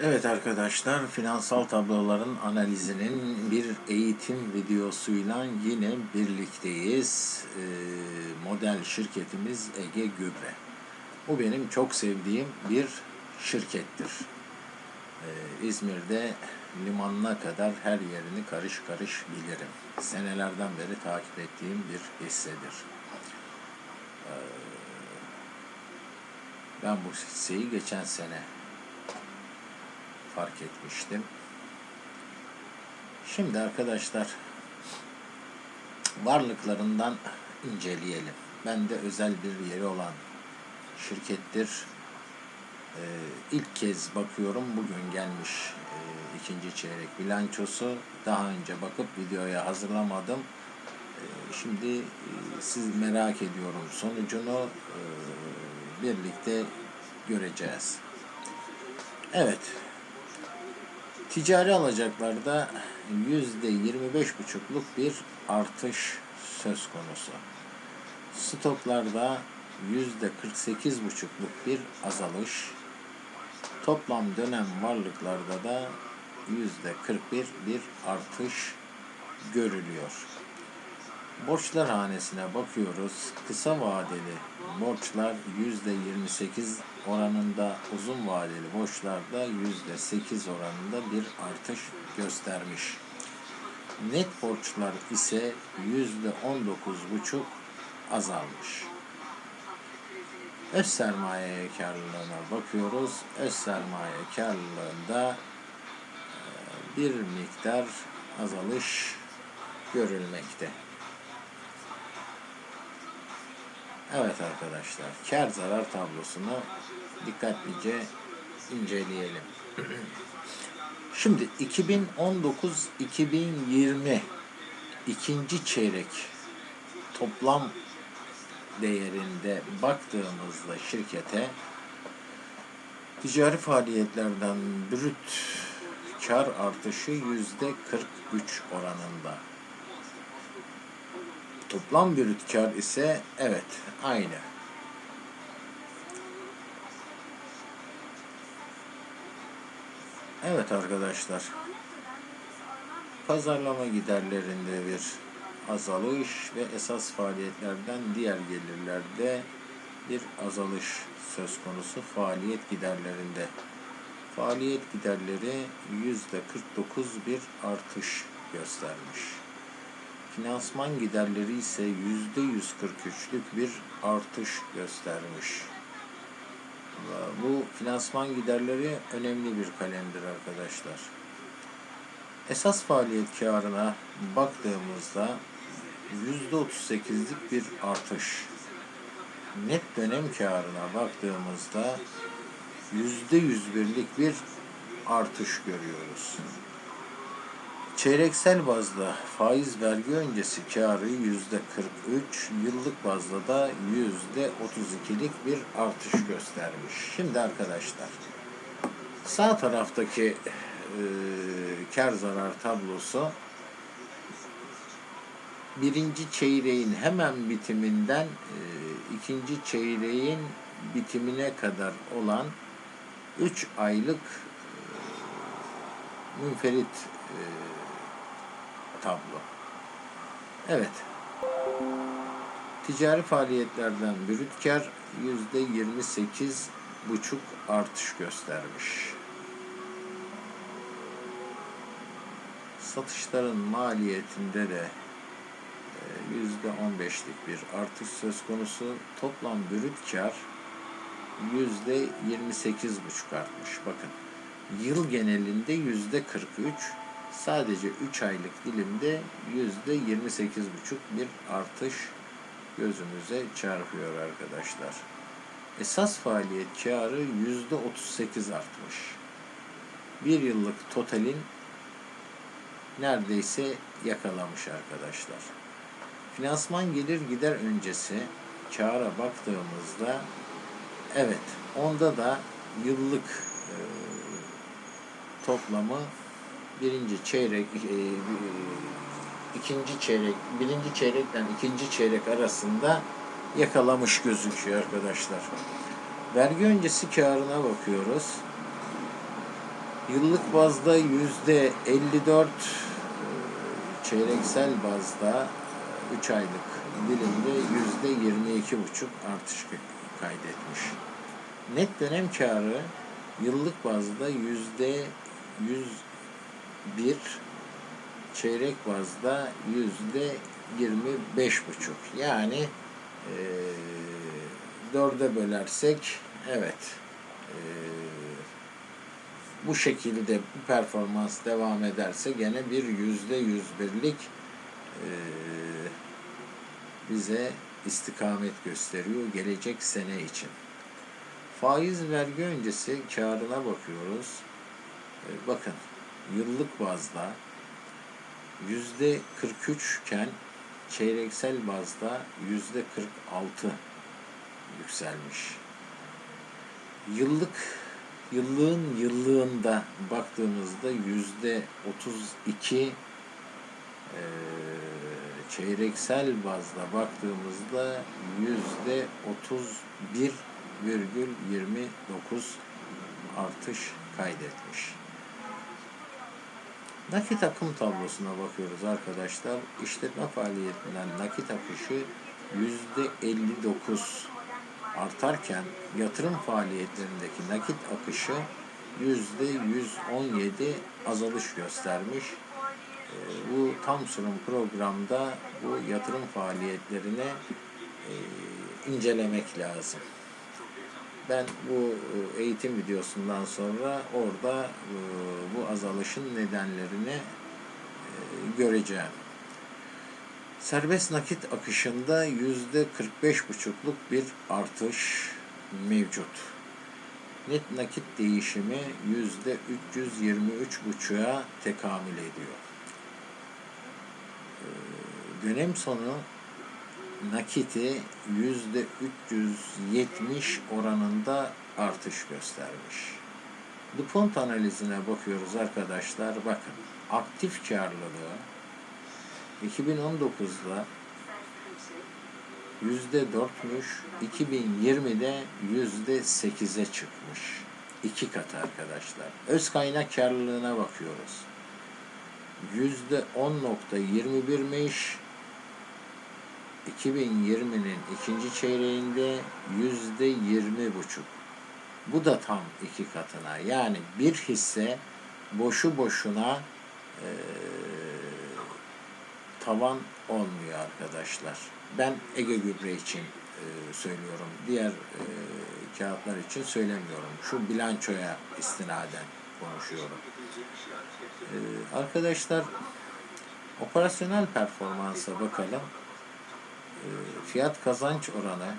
Evet arkadaşlar, finansal tabloların analizinin bir eğitim videosuyla yine birlikteyiz. Ee, model şirketimiz Ege Gübre. Bu benim çok sevdiğim bir şirkettir. Ee, İzmir'de limanına kadar her yerini karış karış bilirim. Senelerden beri takip ettiğim bir hissedir. Ee, ben bu hisseyi geçen sene fark etmiştim. Şimdi arkadaşlar varlıklarından inceleyelim. Ben de özel bir yeri olan şirkettir. Ee, ilk kez bakıyorum bugün gelmiş e, ikinci çeyrek bilançosu. Daha önce bakıp videoya hazırlamadım. Ee, şimdi e, siz merak ediyorum sonucunu e, birlikte göreceğiz. Evet, Ticari alacaklarda yüzde yirmi beş buçukluk bir artış söz konusu. Stoklarda yüzde kırk sekiz buçukluk bir azalış. Toplam dönem varlıklarda da yüzde kırk bir bir artış görülüyor. Borçlar hanesine bakıyoruz. Kısa vadeli borçlar yüzde 28 oranında, uzun vadeli borçlarda yüzde 8 oranında bir artış göstermiş. Net borçlar ise yüzde 19,5 azalmış. Öz sermaye karlılığına bakıyoruz. Öz sermaye karlılığında e, bir miktar azalış görülmekte. Evet arkadaşlar, kar zarar tablosunu dikkatlice inceleyelim. Şimdi 2019-2020 ikinci çeyrek toplam değerinde baktığımızda şirkete ticari faaliyetlerden brüt kar artışı yüzde 43 oranında. Toplam brüt ise evet aynı. Evet arkadaşlar. Pazarlama giderlerinde bir azalış ve esas faaliyetlerden diğer gelirlerde bir azalış söz konusu faaliyet giderlerinde. Faaliyet giderleri yüzde 49 bir artış göstermiş. Finansman giderleri ise yüzde 143'lük bir artış göstermiş. Bu finansman giderleri önemli bir kalemdir arkadaşlar. Esas faaliyet karına baktığımızda yüzde 38'lik bir artış. Net dönem karına baktığımızda yüzde 101'lik bir artış görüyoruz. Çeyreksel bazda faiz vergi öncesi karı yüzde 43, yıllık bazda da yüzde 32'lik bir artış göstermiş. Şimdi arkadaşlar, sağ taraftaki e, kar zarar tablosu birinci çeyreğin hemen bitiminden e, ikinci çeyreğin bitimine kadar olan 3 aylık e, münferit e, tablo. Evet. Ticari faaliyetlerden brüt kar yüzde 28 buçuk artış göstermiş. Satışların maliyetinde de e, yüzde 15'lik bir artış söz konusu. Toplam brüt kar yüzde 28 buçuk artmış. Bakın yıl genelinde yüzde 43, sadece 3 aylık dilimde yüzde 28,5 bir artış gözümüze çarpıyor arkadaşlar. Esas faaliyet karı yüzde 38 artmış. Bir yıllık totalin neredeyse yakalamış arkadaşlar. Finansman gelir gider öncesi kâra baktığımızda evet onda da yıllık e, toplamı birinci çeyrek, e, ikinci çeyrek, birinci çeyrekle ikinci çeyrek arasında yakalamış gözüküyor arkadaşlar. Vergi öncesi karına bakıyoruz. Yıllık bazda yüzde 54, e, çeyreksel bazda 3 aylık dilimde yüzde 22 buçuk artış kaydetmiş. Net dönem karı yıllık bazda yüzde 101, çeyrek bazda yüzde 25 buçuk. Yani e, dörde bölersek evet e, bu şekilde bu performans devam ederse gene bir yüzde yüz birlik e, bize istikamet gösteriyor gelecek sene için. Faiz vergi öncesi karına bakıyoruz. E, bakın yıllık bazda yüzde 43 iken çeyreksel bazda yüzde 46 yükselmiş. Yıllık yıllığın yıllığında baktığımızda yüzde 32 e, çeyreksel bazda baktığımızda yüzde 31,29 artış kaydetmiş. Nakit akım tablosuna bakıyoruz arkadaşlar. İşletme faaliyetinden nakit akışı yüzde 59 artarken yatırım faaliyetlerindeki nakit akışı yüzde 117 azalış göstermiş. Ee, bu tam sürüm programda bu yatırım faaliyetlerini e, incelemek lazım. Ben bu e, eğitim videosundan sonra orada e, bu azalışın nedenlerini göreceğim. Serbest nakit akışında yüzde 45 buçukluk bir artış mevcut. Net nakit değişimi yüzde 323 buçuğa tekamül ediyor. Dönem sonu nakiti yüzde 370 oranında artış göstermiş. DuPont analizine bakıyoruz arkadaşlar. Bakın aktif karlılığı 2019'da yüzde dörtmüş, 2020'de yüzde sekize çıkmış. İki katı arkadaşlar. Öz kaynak karlılığına bakıyoruz. Yüzde on nokta yirmi birmiş. 2020'nin ikinci çeyreğinde yüzde yirmi buçuk. Bu da tam iki katına. Yani bir hisse boşu boşuna e, tavan olmuyor arkadaşlar. Ben Ege Gübre için e, söylüyorum. Diğer e, kağıtlar için söylemiyorum. Şu bilançoya istinaden konuşuyorum. E, arkadaşlar operasyonel performansa bakalım. Fiyat kazanç oranı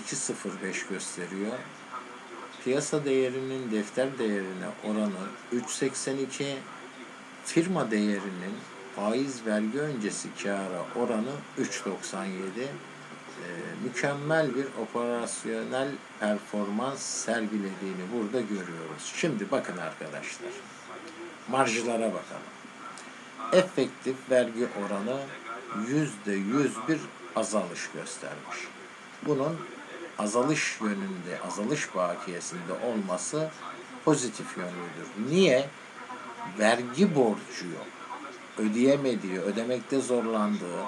2.05 gösteriyor. Piyasa değerinin defter değerine oranı 3.82 firma değerinin faiz vergi öncesi kâra oranı 3.97 e, mükemmel bir operasyonel performans sergilediğini burada görüyoruz. Şimdi bakın arkadaşlar. Marjlara bakalım. Efektif vergi oranı yüzde yüz bir azalış göstermiş. Bunun azalış yönünde, azalış bakiyesinde olması pozitif yönlüdür. Niye? Vergi borcu yok ödeyemediği, ödemekte zorlandığı,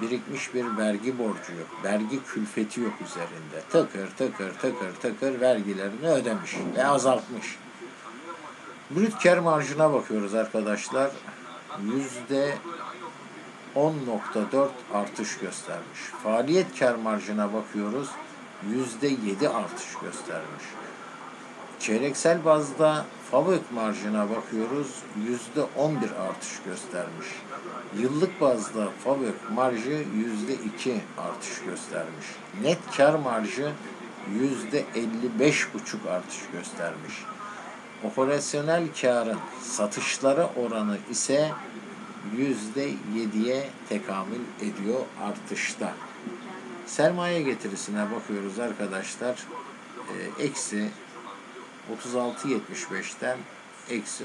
birikmiş bir vergi borcu yok, vergi külfeti yok üzerinde. Tıkır tıkır tıkır tıkır vergilerini ödemiş ve azaltmış. Brüt kar marjına bakıyoruz arkadaşlar. Yüzde 10.4 artış göstermiş. Faaliyet kar marjına bakıyoruz. Yüzde 7 artış göstermiş. Çeyreksel bazda Fabrik marjına bakıyoruz. Yüzde 11 artış göstermiş. Yıllık bazda fabrik marjı yüzde 2 artış göstermiş. Net kar marjı yüzde 55 buçuk artış göstermiş. Operasyonel karın satışları oranı ise yüzde 7'ye tekamül ediyor artışta. Sermaye getirisine bakıyoruz arkadaşlar. E, eksi 36.75'ten eksi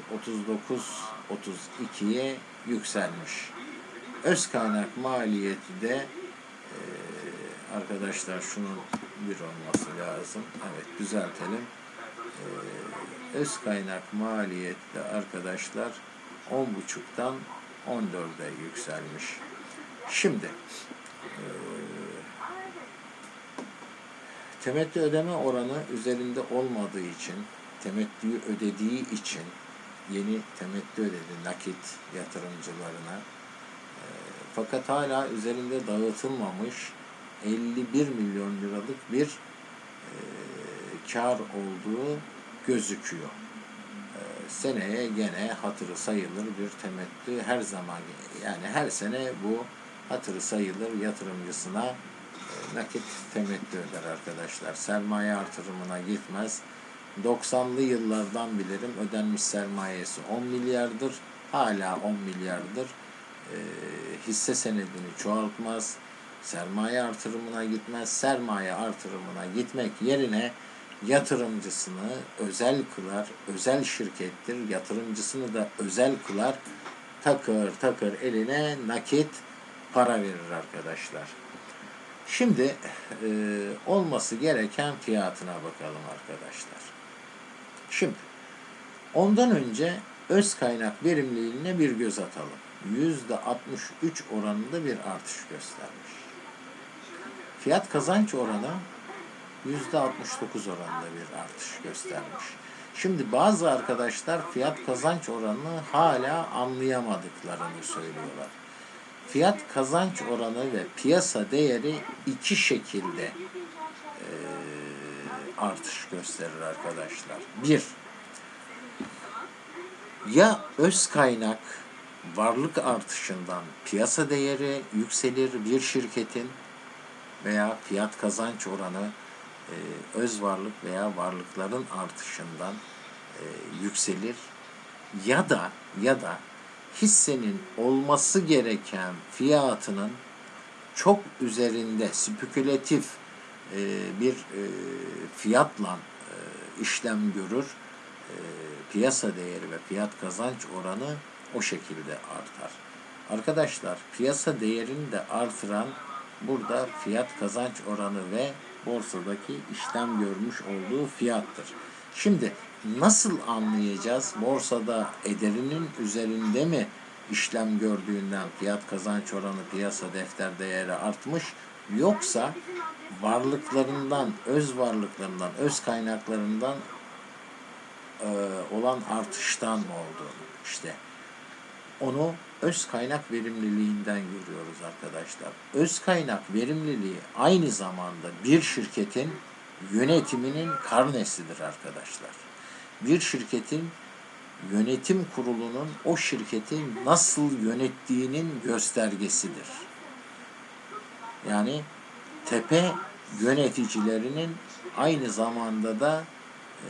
39.32'ye yükselmiş. Öz kaynak maliyeti de e, arkadaşlar şunun bir olması lazım. Evet düzeltelim. E, öz kaynak maliyette arkadaşlar 10.5'tan 14'e yükselmiş. Şimdi e, temettü ödeme oranı üzerinde olmadığı için temettüyü ödediği için yeni temettü ödedi nakit yatırımcılarına. E, fakat hala üzerinde dağıtılmamış 51 milyon liralık bir e, kar olduğu gözüküyor. Seneye gene hatırı sayılır bir temettü her zaman yani her sene bu hatırı sayılır yatırımcısına e, nakit temettü öder arkadaşlar. Sermaye artırımına gitmez. 90'lı yıllardan bilirim ödenmiş sermayesi 10 milyardır. Hala 10 milyardır. E, hisse senedini çoğaltmaz. Sermaye artırımına gitmez. Sermaye artırımına gitmek yerine yatırımcısını özel kılar. Özel şirkettir. Yatırımcısını da özel kılar. Takır takır eline nakit para verir arkadaşlar. Şimdi e, olması gereken fiyatına bakalım arkadaşlar. Şimdi ondan önce öz kaynak verimliliğine bir göz atalım. Yüzde 63 oranında bir artış göstermiş. Fiyat kazanç oranı 69 oranında bir artış göstermiş. Şimdi bazı arkadaşlar fiyat kazanç oranını hala anlayamadıklarını söylüyorlar. Fiyat kazanç oranı ve piyasa değeri iki şekilde e, artış gösterir arkadaşlar. Bir, ya öz kaynak varlık artışından piyasa değeri yükselir bir şirketin veya fiyat kazanç oranı e, öz varlık veya varlıkların artışından e, yükselir ya da ya da hissenin olması gereken fiyatının çok üzerinde spekülatif e, bir e, fiyatla e, işlem görür. E, piyasa değeri ve fiyat kazanç oranı o şekilde artar. Arkadaşlar piyasa değerini de artıran burada fiyat kazanç oranı ve borsadaki işlem görmüş olduğu fiyattır. Şimdi nasıl anlayacağız? Borsada ederinin üzerinde mi işlem gördüğünden fiyat kazanç oranı piyasa defter değeri artmış yoksa varlıklarından, öz varlıklarından, öz kaynaklarından e, olan artıştan mı olduğunu işte onu öz kaynak verimliliğinden görüyoruz arkadaşlar. Öz kaynak verimliliği aynı zamanda bir şirketin yönetiminin karnesidir arkadaşlar. Bir şirketin yönetim kurulunun o şirketi nasıl yönettiğinin göstergesidir. Yani tepe yöneticilerinin aynı zamanda da e,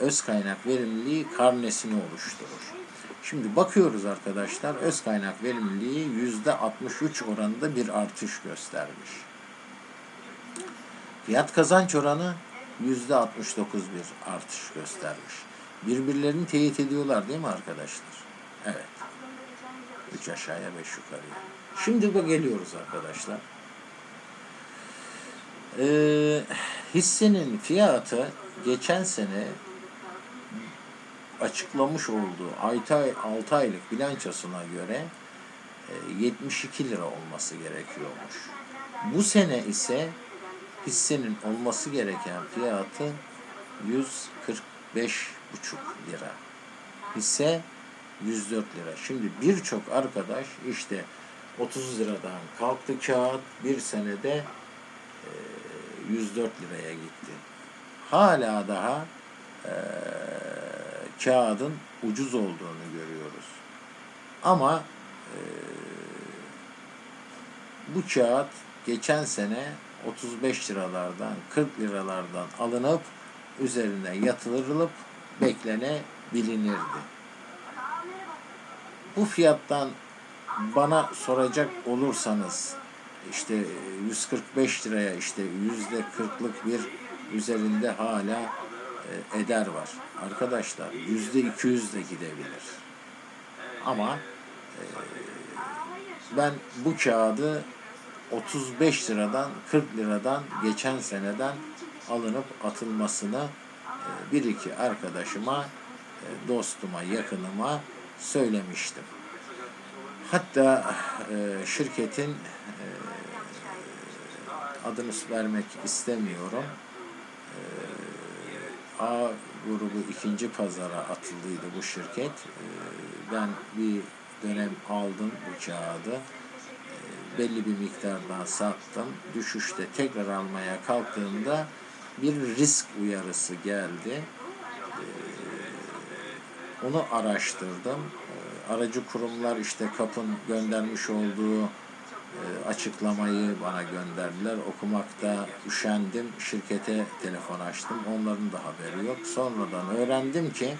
öz kaynak verimliliği karnesini oluşturur. Şimdi bakıyoruz arkadaşlar öz kaynak verimliliği yüzde 63 oranında bir artış göstermiş. Fiyat kazanç oranı yüzde 69 bir artış göstermiş. Birbirlerini teyit ediyorlar değil mi arkadaşlar? Evet. Üç aşağıya beş yukarıya. Şimdi bu geliyoruz arkadaşlar. Ee, hissenin fiyatı geçen sene açıklamış olduğu 6, ay, 6 aylık bilançosuna göre 72 e, lira olması gerekiyormuş. Bu sene ise hissenin olması gereken fiyatı 145,5 lira. Hisse 104 lira. Şimdi birçok arkadaş işte 30 liradan kalktı kağıt bir senede 104 liraya gitti. Hala daha e, kağıdın ucuz olduğunu görüyoruz. Ama e, bu kağıt geçen sene 35 liralardan 40 liralardan alınıp üzerine yatırılıp beklenebilinirdi. Bu fiyattan bana soracak olursanız işte 145 liraya işte yüzde 40'lık bir üzerinde hala eder var. Arkadaşlar yüzde 200 de gidebilir. Ama e, ben bu kağıdı 35 liradan 40 liradan geçen seneden alınıp atılmasını e, bir iki arkadaşıma, e, dostuma, yakınıma söylemiştim. Hatta e, şirketin e, adını vermek istemiyorum. E, A grubu ikinci pazara atıldıydı bu şirket. E, ben bir dönem aldım bu kağıdı. E, belli bir miktardan sattım. Düşüşte tekrar almaya kalktığımda bir risk uyarısı geldi. E, onu araştırdım. Aracı kurumlar işte kapın göndermiş olduğu açıklamayı bana gönderdiler. Okumakta üşendim. Şirkete telefon açtım. Onların da haberi yok. Sonradan öğrendim ki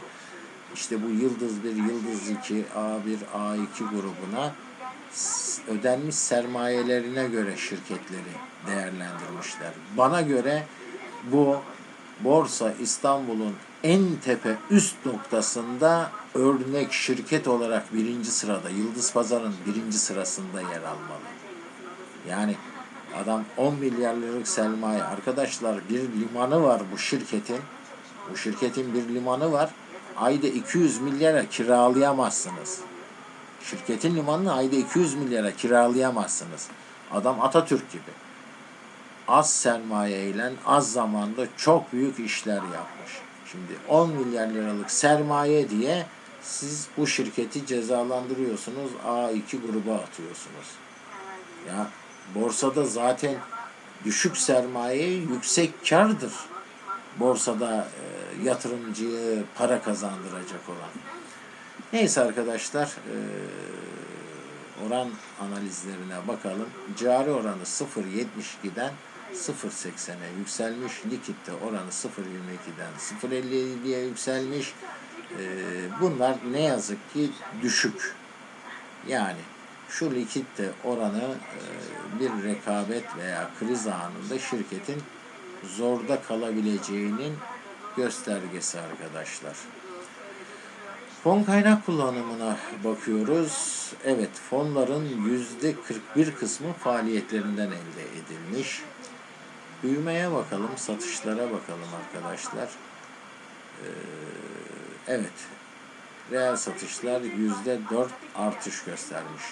işte bu Yıldız 1, Yıldız 2, A1, A2 grubuna ödenmiş sermayelerine göre şirketleri değerlendirmişler. Bana göre bu Borsa İstanbul'un en tepe üst noktasında örnek şirket olarak birinci sırada, Yıldız Pazar'ın birinci sırasında yer almalı. Yani adam 10 milyar liralık sermaye. Arkadaşlar bir limanı var bu şirketin. Bu şirketin bir limanı var. Ayda 200 milyara kiralayamazsınız. Şirketin limanını ayda 200 milyara kiralayamazsınız. Adam Atatürk gibi. Az sermayeyle az zamanda çok büyük işler yapmış. Şimdi 10 milyar liralık sermaye diye siz bu şirketi cezalandırıyorsunuz. A2 gruba atıyorsunuz. Ya borsada zaten düşük sermaye yüksek kardır. Borsada e, yatırımcıya para kazandıracak olan. Neyse arkadaşlar e, oran analizlerine bakalım. Cari oranı 0.72'den 0.80'e yükselmiş. Likitte oranı 0.22'den 0.57'ye yükselmiş. E, bunlar ne yazık ki düşük. Yani şu likitte oranı e, bir rekabet veya kriz anında şirketin zorda kalabileceğinin göstergesi arkadaşlar. Fon kaynak kullanımına bakıyoruz. Evet fonların yüzde 41 kısmı faaliyetlerinden elde edilmiş. Büyümeye bakalım, satışlara bakalım arkadaşlar. Ee, evet, reel satışlar yüzde 4 artış göstermiş.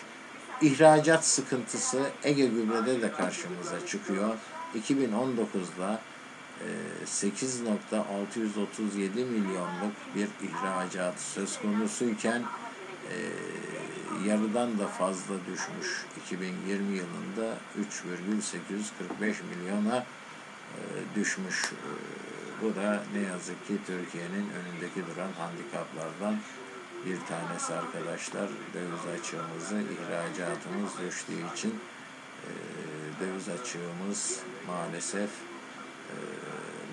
İhracat sıkıntısı Ege Gübre'de de karşımıza çıkıyor. 2019'da e, 8.637 milyonluk bir ihracat söz konusuyken e, yarıdan da fazla düşmüş. 2020 yılında 3,845 milyona e, düşmüş. E, Bu da ne yazık ki Türkiye'nin önündeki duran handikaplardan bir tanesi arkadaşlar. Döviz açığımızı ihracatımız düştüğü için e, döviz açığımız maalesef e,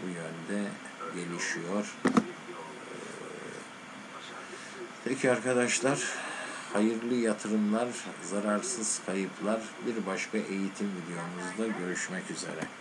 bu yönde gelişiyor. E, Peki arkadaşlar, hayırlı yatırımlar, zararsız kayıplar bir başka eğitim videomuzda görüşmek üzere.